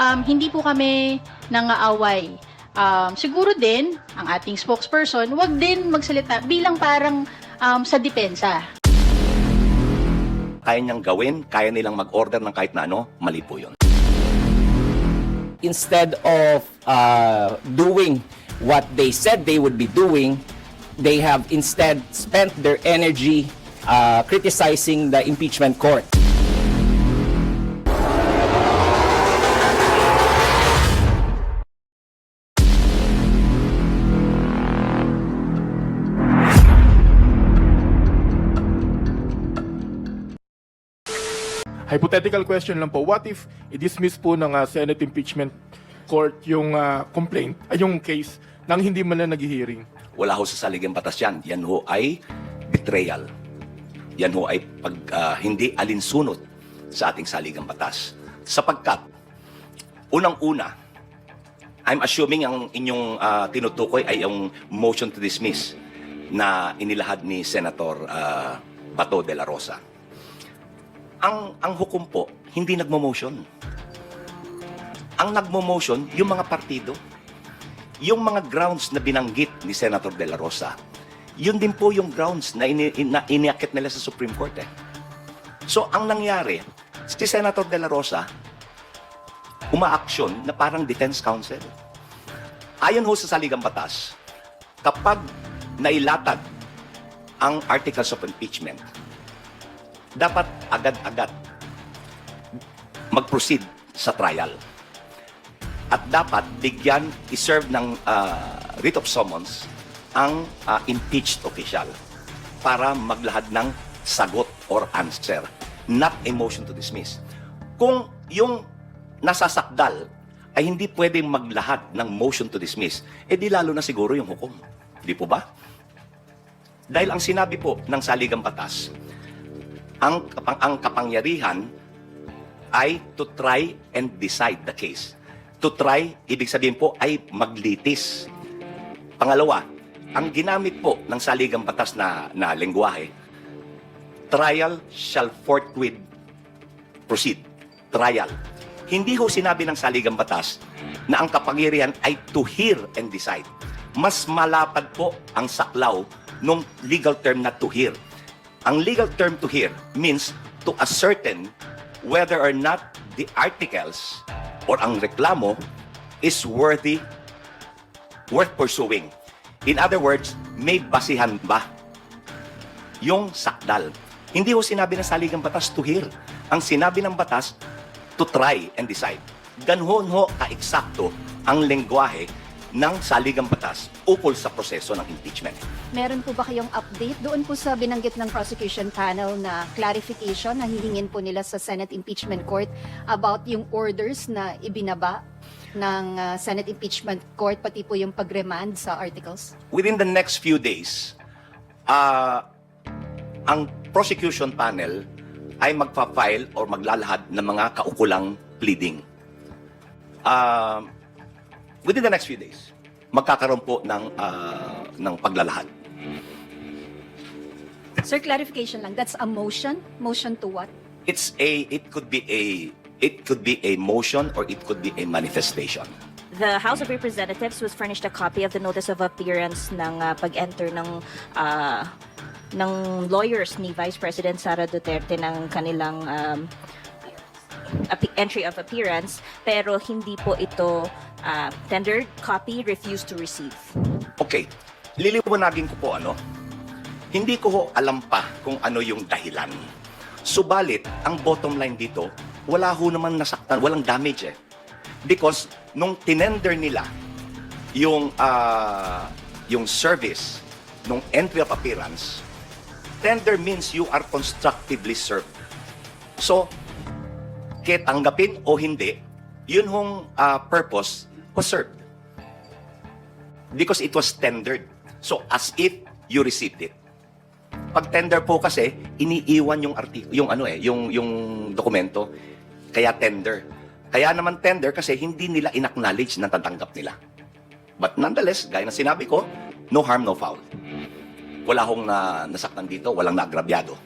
Um, hindi po kami nangaaway. Um, siguro din, ang ating spokesperson, wag din magsalita bilang parang um, sa depensa. Kaya niyang gawin, kaya nilang mag-order ng kahit na ano, mali po yun. instead of uh, doing what they said they would be doing, they have instead spent their energy uh, criticizing the impeachment court. Hypothetical question lang po. What if i-dismiss po ng ah, Senate Impeachment Court yung ah, complaint, ay yung case nang hindi man lang nag-hearing? Wala ho sa saligang batas yan. Yan ho ay betrayal. Yan ho ay pag, ah, hindi alinsunod sa ating saligang batas. Sapagkat, unang-una, I'm assuming ang inyong ah, tinutukoy ay yung motion to dismiss na inilahad ni Senator ah, Bato de la Rosa. Ang ang hukom po, hindi nagmo-motion. Ang nagmo-motion, yung mga partido. Yung mga grounds na binanggit ni Senator De La Rosa, yun din po yung grounds na, ini, na iniakit nila sa Supreme Court. Eh. So, ang nangyari, si Senator De La Rosa, umaaksyon na parang defense counsel. Ayon ho sa saligang batas, kapag nailatag ang articles of impeachment, dapat agad-agad mag-proceed sa trial. At dapat bigyan, iserve ng ah, writ of summons ang ah, impeached official para maglahad ng sagot or answer, not a motion to dismiss. Kung yung nasasakdal ay hindi pwedeng maglahad ng motion to dismiss, eh di lalo na siguro yung hukom. Di po ba? Dahil ang sinabi po ng saligang batas, ang, kapang, ang kapangyarihan ay to try and decide the case. To try, ibig sabihin po, ay maglitis. Pangalawa, ang ginamit po ng saligang batas na, na lengguwahe, trial shall forthwith proceed. Trial. Hindi ho sinabi ng saligang batas na ang kapangyarihan ay to hear and decide. Mas malapad po ang saklaw nung legal term na to hear. Ang legal term to hear means to ascertain whether or not the articles or ang reklamo is worthy worth pursuing. In other words, may basihan ba yung sakdal? Hindi ho sinabi ng saligang batas to hear. Ang sinabi ng batas, to try and decide. Ganhon ho ka-eksakto ang lengguwahe ng saligang batas ukol sa proseso ng impeachment. Meron po ba kayong update doon po sa binanggit ng prosecution panel na clarification na hihingin po nila sa Senate Impeachment Court about yung orders na ibinaba ng uh, Senate Impeachment Court pati po yung pag-remand sa articles? within the next few days, ah, ang prosecution panel ay magpa-file or maglalahad ng mga kaukulang pleading. Ah, within the next few days, magkakaroon po ng, ah, ng paglalahad. Sir, clarification lang. That's a motion? Motion to what? It's a, it could be a, it could be a motion or it could be a manifestation. The House of Representatives was furnished a copy of the notice of appearance ng ah, pag-enter ng ah, ng lawyers ni Vice President Sara Duterte ng kanilang um, entry of appearance pero hindi po ito ah, tendered copy refused to receive. Okay, liliwanagin ko po ano. Hindi ko ho alam pa kung ano yung dahilan. Subalit, ang bottom line dito, wala ho naman nasaktan, walang damage eh. Because nung tinender nila yung ah, yung service nung entry of appearance, tender means you are constructively served. So, kaya tanggapin o hindi, yun hong ah, purpose was served because it was tendered. So as if you received it. Pag tender po kasi iniiwan yung arti yung ano eh, yung yung dokumento kaya tender. Kaya naman tender kasi hindi nila inacknowledge na tatanggap nila. But nonetheless, gaya na sinabi ko, no harm, no foul. Wala hong na, nasaktan dito, walang naagrabyado.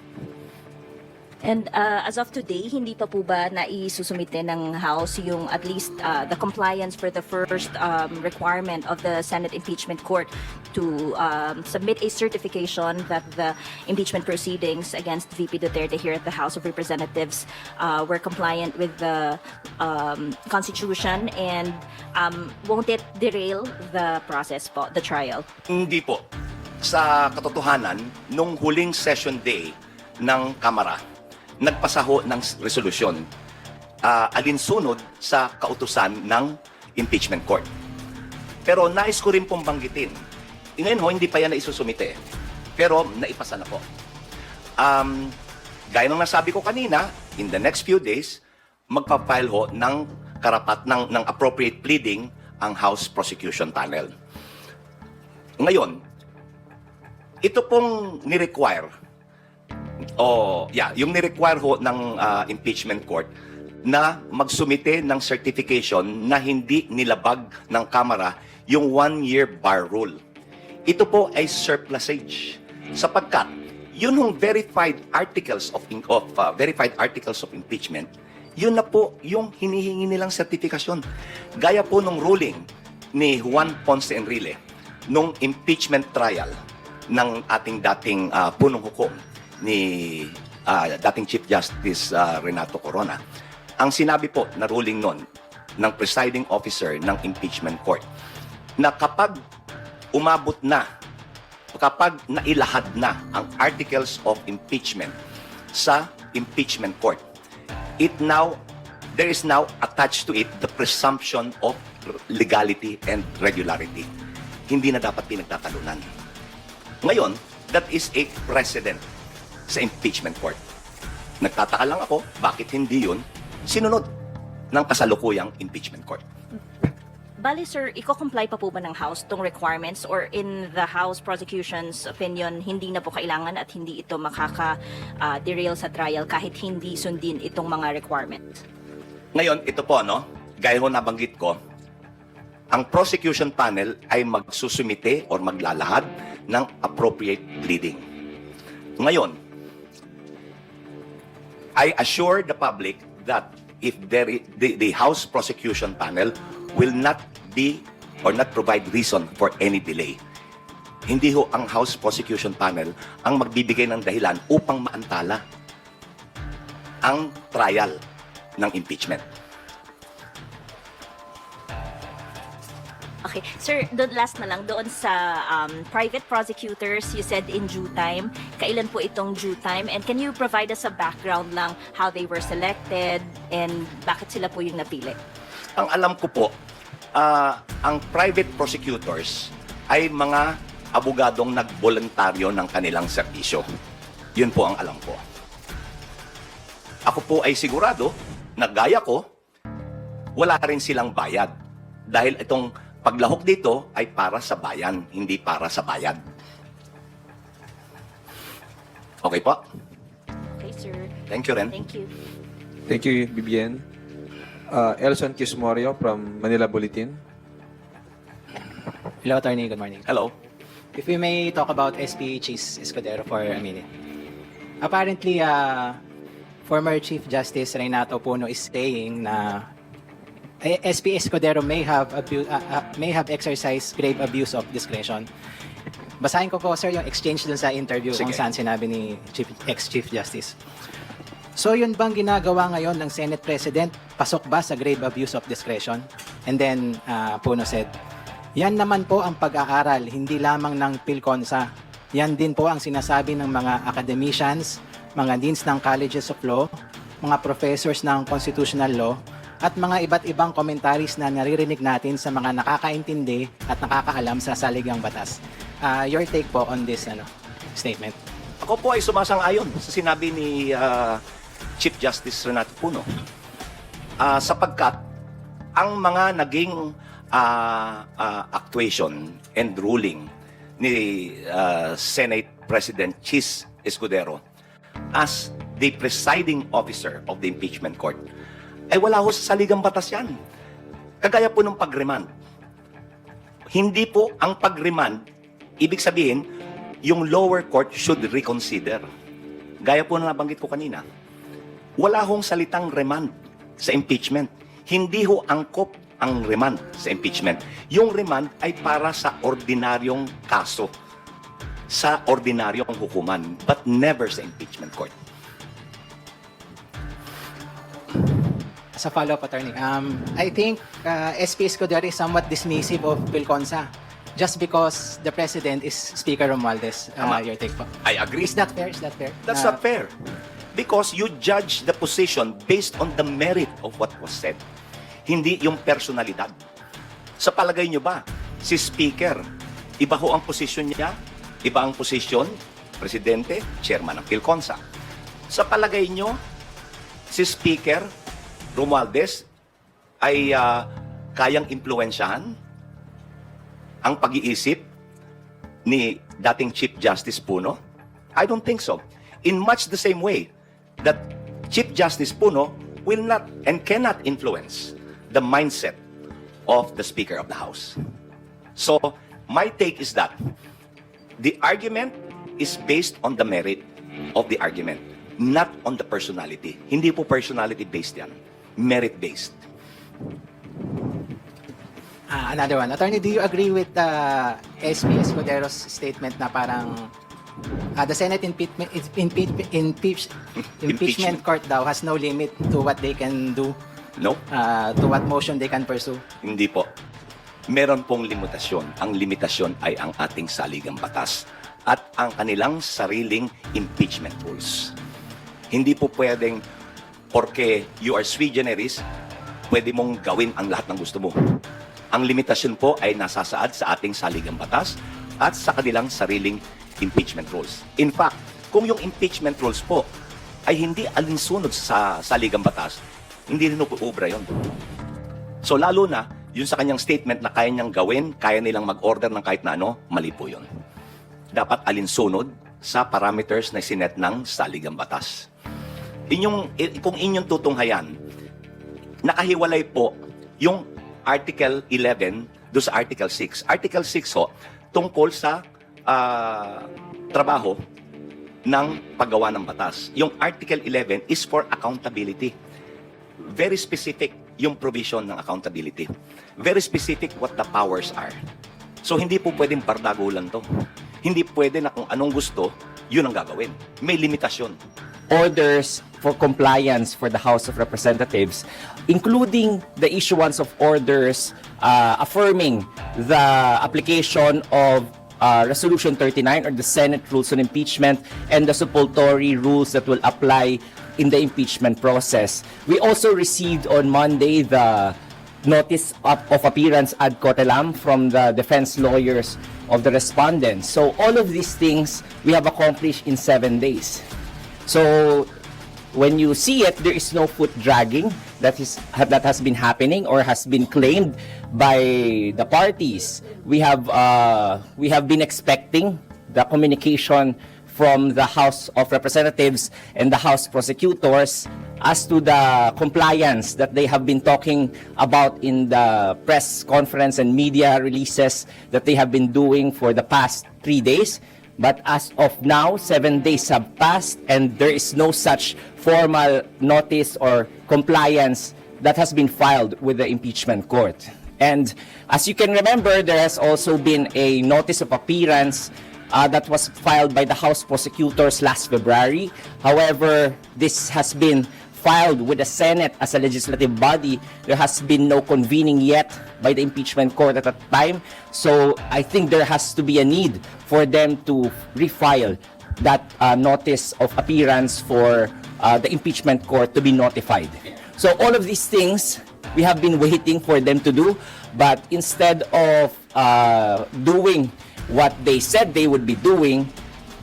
And uh, as of today, hindi pa po ba naisusumite ng House yung at least uh, the compliance for the first um, requirement of the Senate Impeachment Court to um, submit a certification that the impeachment proceedings against VP Duterte here at the House of Representatives uh, were compliant with the um, Constitution and um, won't it derail the process po, the trial? Hindi po. Sa katotohanan, nung huling session day ng Kamara, nagpasaho ng resolusyon ah, alinsunod sa kautusan ng impeachment court. Pero nais ko rin pong banggitin, ngayon ho, hindi pa yan naisusumite. Pero naipasa na po. Um, gaya ng nasabi ko kanina, in the next few days, magpa-file ho ng karapat ng, ng appropriate pleading ang House Prosecution Panel. Ngayon, ito pong ni-require, o yeah, yung ni-require ho ng ah, impeachment court na magsumite ng certification na hindi nilabag ng Kamara yung one-year bar rule. Ito po ay surplusage sapagkat yun yung verified articles of, of ah, verified articles of impeachment yun na po yung hinihingi nilang sertifikasyon. Gaya po nung ruling ni Juan Ponce Enrile nung impeachment trial ng ating dating ah, punong hukom ni ah, dating Chief Justice ah, Renato Corona. Ang sinabi po na ruling nun ng presiding officer ng impeachment court na kapag umabot na kapag nailahad na ang articles of impeachment sa impeachment court, it now there is now attached to it the presumption of legality and regularity. Hindi na dapat pinagtatalunan. Ngayon, that is a precedent sa impeachment court. Nagtataka lang ako, bakit hindi yun sinunod ng kasalukuyang impeachment court? Bali, sir, iko-comply pa po ba ng House tong requirements or in the House prosecution's opinion, hindi na po kailangan at hindi ito makaka-derail sa trial kahit hindi sundin itong mga requirements? Ngayon, ito po, no? Gaya ho nabanggit ko, ang prosecution panel ay magsusumite or maglalahad ng appropriate pleading. Ngayon, I assure the public that if there i- the, the House prosecution panel will not be or not provide reason for any delay. Hindi ho ang House prosecution panel ang magbibigay ng dahilan upang maantala ang trial ng impeachment. Okay. Sir, doon last na lang, doon sa um, private prosecutors, you said in due time. Kailan po itong due time? And can you provide us a background lang how they were selected and bakit sila po yung napili? Ang alam ko po, ah, ang private prosecutors ay mga abogadong nagboluntaryo ng kanilang serbisyo. Yun po ang alam ko. Ako po ay sigurado na gaya ko, wala rin silang bayad. Dahil itong paglahok dito ay para sa bayan, hindi para sa bayad. Okay po? Okay, sir. Thank you rin. Thank you. Thank you, Bibian. Uh, Elson Kismorio from Manila Bulletin. Hello, attorney. Good morning. Hello. If we may talk about SP Chis Escudero for a minute. Apparently, uh, former Chief Justice Renato Puno is saying na eh, SP Escudero may have abu- uh, uh, may have exercised grave abuse of discretion. Basahin ko po, sir, yung exchange dun sa interview Sige. kung saan sinabi ni Chief, ex-Chief Justice. So yun bang ginagawa ngayon ng Senate President? Pasok ba sa grave abuse of discretion? And then uh, Puno said, yan naman po ang pag-aaral, hindi lamang ng PhilConsa. Yan din po ang sinasabi ng mga academicians, mga deans ng colleges of law, mga professors ng constitutional law, at mga iba't ibang commentaries na naririnig natin sa mga nakakaintindi at nakakaalam sa saligang batas. Uh, your take po on this ano, statement? Ako po ay sumasang-ayon sa sinabi ni ah, Chief Justice Renato Puno. Ah, sapagkat ang mga naging ah, ah, actuation and ruling ni ah, Senate President Chis Escudero as the presiding officer of the impeachment court ay wala ho sa saligang batas yan. Kagaya po ng pag-remand. Hindi po ang pag-remand, ibig sabihin, yung lower court should reconsider. Gaya po na nabanggit ko kanina, wala hong salitang remand sa impeachment. Hindi ho angkop ang remand sa impeachment. Yung remand ay para sa ordinaryong kaso, sa ordinaryong hukuman, but never sa impeachment court. As a follow-up, attorney, um, I think uh, SP Escudero is somewhat dismissive of Pilconsa just because the president is Speaker Romualdez. Uh, Tama. your take po. I agree. Is that fair? Is that fair? That's Na- not fair. Because you judge the position based on the merit of what was said. Hindi yung personalidad. Sa palagay nyo ba, si Speaker, iba ho ang posisyon niya, iba ang posisyon, Presidente, Chairman ng Pilconsa. Sa palagay nyo, si Speaker Romualdez ay ah, kayang impluensyahan ang pag-iisip ni dating Chief Justice Puno? I don't think so. In much the same way that Chief Justice Puno will not and cannot influence the mindset of the Speaker of the House. So, my take is that the argument is based on the merit of the argument, not on the personality. Hindi po personality-based yan. Merit-based. Ah, another one. Attorney, do you agree with uh, SP Escudero's statement na parang uh, the Senate impeachment, impeach, impeach, impeachment court daw has no limit to what they can do, No? uh, to what motion they can pursue? Hindi po. Meron pong limitasyon. Ang limitasyon ay ang ating saligang batas at ang kanilang sariling impeachment rules. Hindi po pwedeng porque you are sui generis, pwede mong gawin ang lahat ng gusto mo. Ang limitasyon po ay nasasaad sa ating saligang batas at sa kanilang sariling impeachment rules. In fact, kung yung impeachment rules po ay hindi alinsunod sa saligang batas, hindi rin po ubra yun. So lalo na, yun sa kanyang statement na kaya niyang gawin, kaya nilang mag-order ng kahit na ano, mali po yun. Dapat alinsunod sa parameters na sinet ng saligang batas. Inyong, kung inyong tutunghayan, nakahiwalay po yung Article 11 do sa Article 6. Article 6 ho, tungkol sa ah, trabaho ng paggawa ng batas. Yung Article 11 is for accountability very specific yung provision ng accountability. Very specific what the powers are. So hindi po pwedeng bardago lang to. Hindi pwede na kung anong gusto, yun ang gagawin. May limitasyon. Orders for compliance for the House of Representatives, including the issuance of orders uh, affirming the application of uh, Resolution 39 or the Senate Rules on Impeachment and the supplementary rules that will apply in the impeachment process. We also received on Monday the notice of, of appearance ad cotelam from the defense lawyers of the respondents. So all of these things we have accomplished in seven days. So when you see it, there is no foot dragging that is that has been happening or has been claimed by the parties. We have uh, we have been expecting the communication from the House of Representatives and the House prosecutors as to the compliance that they have been talking about in the press conference and media releases that they have been doing for the past three days. But as of now, seven days have passed and there is no such formal notice or compliance that has been filed with the impeachment court. And as you can remember, there has also been a notice of appearance uh, that was filed by the House prosecutors last February. However, this has been filed with the Senate as a legislative body. There has been no convening yet by the impeachment court at that time. So I think there has to be a need for them to refile that uh, notice of appearance for uh, the impeachment court to be notified. So all of these things we have been waiting for them to do, but instead of uh, doing what they said they would be doing,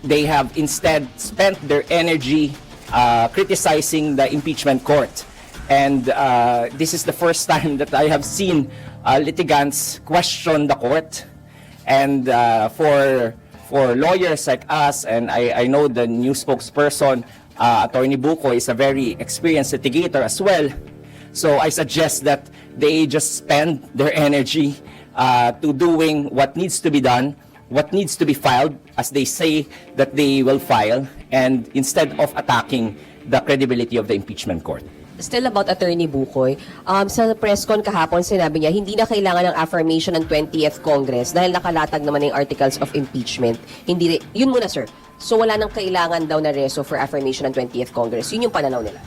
they have instead spent their energy uh, criticizing the impeachment court. And uh, this is the first time that I have seen uh, litigants question the court. And uh, for for lawyers like us, and I, I know the new spokesperson, uh, Attorney Buko, is a very experienced litigator as well. So I suggest that they just spend their energy uh, to doing what needs to be done, what needs to be filed, as they say that they will file, and instead of attacking the credibility of the impeachment court. Still about Attorney Bukoy, um, sa press con kahapon sinabi niya hindi na kailangan ng affirmation ng 20th Congress dahil nakalatag naman yung articles of impeachment. Hindi, yun muna sir. So wala nang kailangan daw na reso for affirmation ng 20th Congress. Yun yung pananaw nila.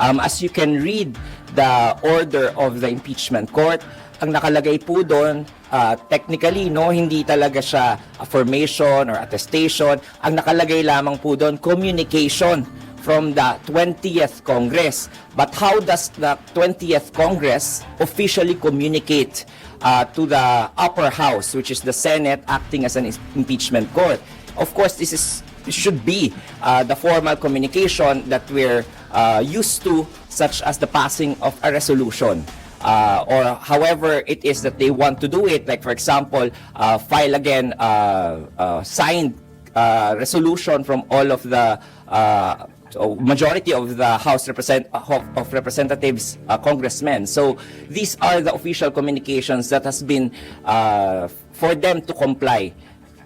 Um, as you can read the order of the impeachment court, ang nakalagay po doon, uh, technically, no, hindi talaga siya affirmation or attestation. Ang nakalagay lamang po doon, communication from the 20th Congress. But how does the 20th Congress officially communicate uh, to the upper house, which is the Senate acting as an impeachment court? Of course, this is should be uh, the formal communication that we're uh, used to, such as the passing of a resolution. Uh, or however it is that they want to do it, like for example, uh, file again uh, uh, signed uh, resolution from all of the uh, so majority of the House represent, of, of Representatives uh, congressmen. So these are the official communications that has been uh, for them to comply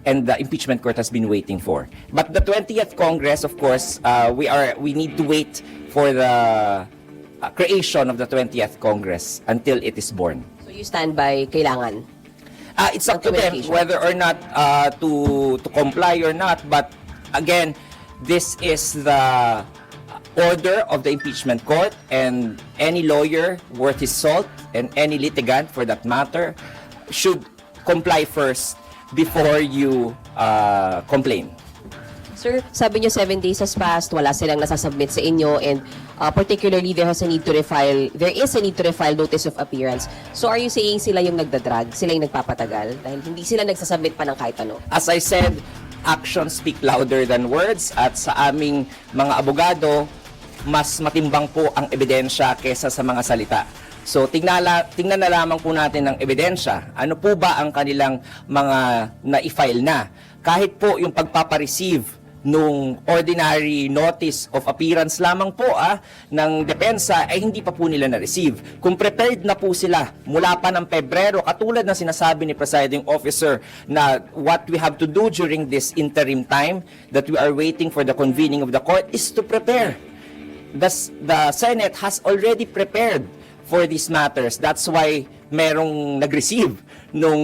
and the impeachment court has been waiting for. But the 20th Congress, of course, uh, we are we need to wait for the uh, creation of the 20th Congress until it is born. So you stand by kailangan. Uh, it's up to them whether or not uh, to to comply or not. But again, this is the order of the impeachment court, and any lawyer worth his salt and any litigant, for that matter, should comply first before you uh, complain. Sir, sabi niyo seven days has passed, wala silang nasasubmit sa inyo, and uh, particularly there has a need to refile, there is a need to refile notice of appearance. So are you saying sila yung nagdadrag, sila yung nagpapatagal? Dahil hindi sila nagsasubmit pa ng kahit ano. As I said, actions speak louder than words at sa aming mga abogado, mas matimbang po ang ebidensya kesa sa mga salita. So tingnan, tingnan na lamang po natin ang ebidensya. Ano po ba ang kanilang mga na-file na? Kahit po yung pagpapareceive nung ordinary notice of appearance lamang po ah, ng depensa ay hindi pa po nila na-receive. Kung prepared na po sila mula pa ng Pebrero, katulad ng sinasabi ni presiding officer na what we have to do during this interim time that we are waiting for the convening of the court is to prepare. The, the Senate has already prepared for these matters. That's why merong nag-receive nung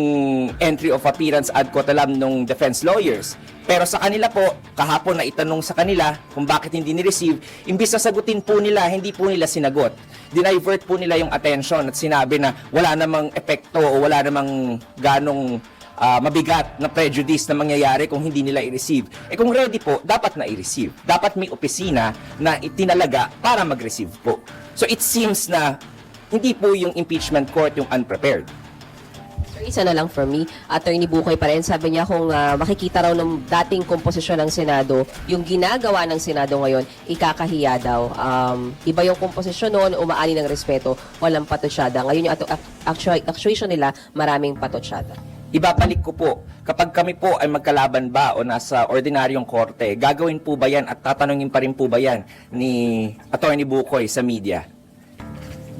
entry of appearance ad cotalam nung defense lawyers. Pero sa kanila po, kahapon na itanong sa kanila kung bakit hindi ni-receive, imbis na sagutin po nila, hindi po nila sinagot. Dinivert po nila yung attention at sinabi na wala namang epekto o wala namang ganong ah, mabigat na prejudice na mangyayari kung hindi nila i-receive. Eh kung ready po, dapat na i-receive. Dapat may opisina na itinalaga para mag-receive po. So it seems na hindi po yung impeachment court yung unprepared. Isa na lang from me. Attorney Bukoy pa rin, sabi niya kung ah, makikita raw ng dating komposisyon ng Senado, yung ginagawa ng Senado ngayon, ikakahiya daw. Um, iba yung komposisyon noon, umaani ng respeto, walang patosyada. Ngayon yung actuation nila, maraming patosyada. Ibabalik ko po, kapag kami po ay magkalaban ba o nasa ordinaryong korte, gagawin po ba yan at tatanungin pa rin po ba yan ni Attorney Bukoy sa media?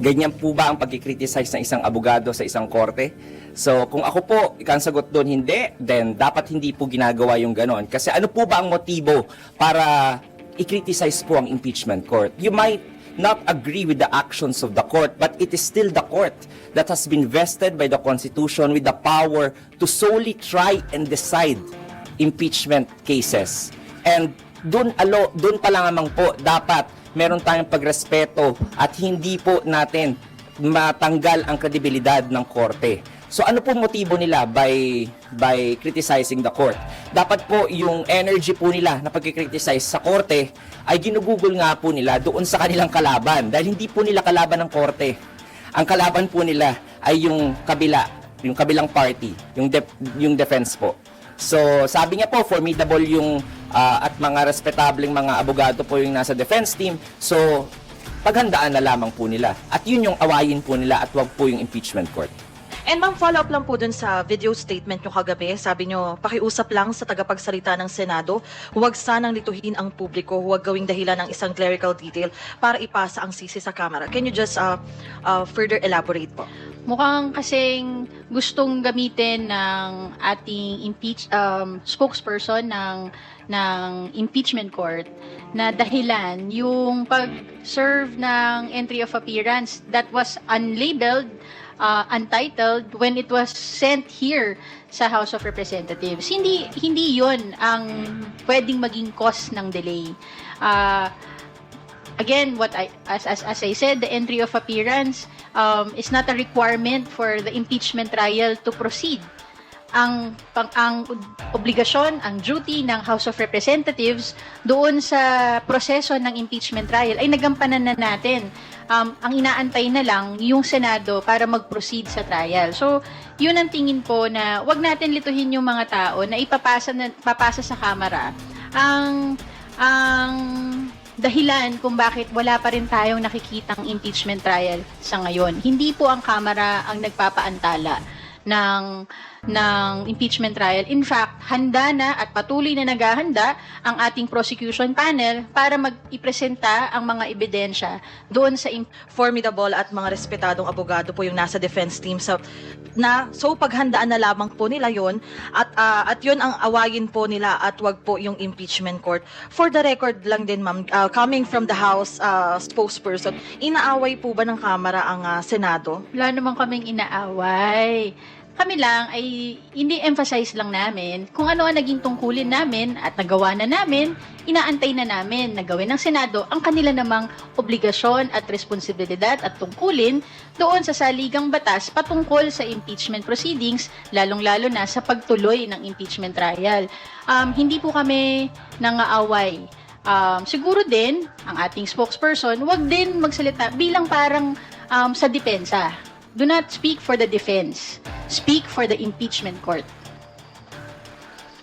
Ganyan po ba ang pagkikriticize ng isang abogado sa isang korte? So, kung ako po, ikang sagot doon hindi, then dapat hindi po ginagawa yung ganon. Kasi ano po ba ang motibo para i-criticize po ang impeachment court? You might not agree with the actions of the court, but it is still the court that has been vested by the Constitution with the power to solely try and decide impeachment cases. And doon alo, doon pa lang namang po dapat meron tayong pagrespeto at hindi po natin matanggal ang kredibilidad ng korte. So ano po motibo nila by by criticizing the court? Dapat po yung energy po nila na pagkikriticize sa korte ay ginugugol nga po nila doon sa kanilang kalaban dahil hindi po nila kalaban ng korte. Ang kalaban po nila ay yung kabila, yung kabilang party, yung def- yung defense po. So, sabi niya po, formidable yung ah, at mga respetableng mga abogado po yung nasa defense team. So, paghandaan na lamang po nila. At yun yung awayin po nila at wag po yung impeachment court. And ma'am, follow up lang po dun sa video statement nyo kagabi. Sabi nyo, pakiusap lang sa tagapagsalita ng Senado, huwag sanang lituhin ang publiko, huwag gawing dahilan ng isang clerical detail para ipasa ang sisi sa Kamara. Can you just uh, uh, further elaborate po? Mukhang kasing gustong gamitin ng ating impeach um, spokesperson ng ng impeachment court na dahilan yung pag-serve ng entry of appearance that was unlabeled, uh, untitled when it was sent here sa House of Representatives. Hindi hindi 'yon ang pwedeng maging cause ng delay. Uh, again, what I as as as I said, the entry of appearance um, is not a requirement for the impeachment trial to proceed. Ang pang ang obligasyon, ang duty ng House of Representatives doon sa proseso ng impeachment trial ay nagampanan na natin. Um, ang inaantay na lang yung Senado para mag-proceed sa trial. So, yun ang tingin po na wag natin lituhin yung mga tao na ipapasa na, papasa sa Kamara. Ang ang dahilan kung bakit wala pa rin tayong nakikitang impeachment trial sa ngayon. Hindi po ang Kamara ang nagpapaantala ng ng impeachment trial. In fact, handa na at patuloy na naghahanda ang ating prosecution panel para mag-ipresenta ang mga ebidensya doon sa Formidable at mga respetadong abogado po yung nasa defense team sa na so paghandaan na lamang po nila yon at ah, at yun ang awayin po nila at wag po yung impeachment court. For the record lang din ma'am, ah, coming from the House ah, spokesperson, inaaway po ba ng Kamara ang ah, Senado? wala naman kaming inaaway. Kami lang ay hindi emphasize lang namin kung ano ang naging tungkulin namin at nagawa na namin, inaantay na namin na gawin ng Senado ang kanila namang obligasyon at responsibilidad at tungkulin doon sa saligang batas patungkol sa impeachment proceedings, lalong-lalo na sa pagtuloy ng impeachment trial. Um, hindi po kami nangaaway. Um, siguro din, ang ating spokesperson, wag din magsalita bilang parang um, sa depensa. Do not speak for the defense. Speak for the impeachment court.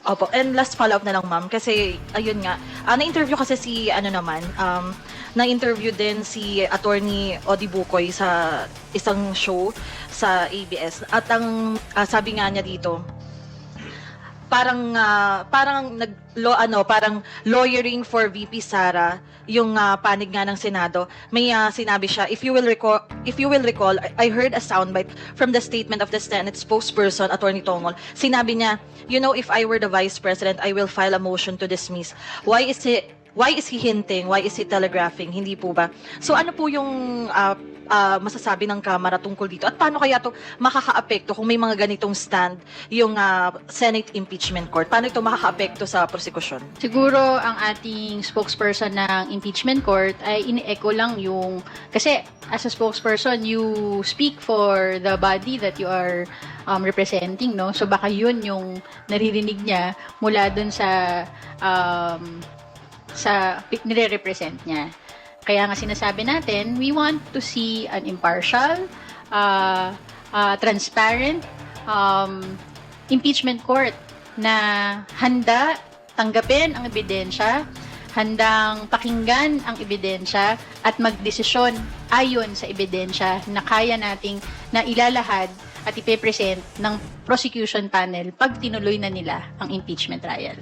Opo, and last follow-up na lang ma'am kasi ayun nga, ah, na-interview kasi si ano naman, um, na-interview din si attorney Odibukoy sa isang show sa ABS at ang ah, sabi nga niya dito, parang ah, parang nag lo, ano parang lawyering for VP Sara yung ah, panig nga ng Senado. May ah, sinabi siya if you will recall if you will recall I, I heard a soundbite from the statement of the Senate spokesperson Attorney Tongol. Sinabi niya you know if I were the vice president I will file a motion to dismiss. Why is he why is he hinting? Why is he telegraphing? Hindi po ba? So ano po yung ah, ah, masasabi ng Kamara tungkol dito? At paano kaya to makakaapekto kung may mga ganitong stand yung ah, Senate Impeachment Court? Paano ito makakaapekto sa prosekusyon? Siguro ang ating spokesperson ng impeachment court ay ini-echo lang yung kasi as a spokesperson you speak for the body that you are um, representing no so baka yun yung naririnig niya mula dun sa um, sa nire-represent niya kaya nga sinasabi natin we want to see an impartial uh, uh, transparent um, impeachment court na handa tanggapin ang ebidensya, handang pakinggan ang ebidensya at magdesisyon ayon sa ebidensya na kaya nating na ilalahad at ipepresent ng prosecution panel pag tinuloy na nila ang impeachment trial.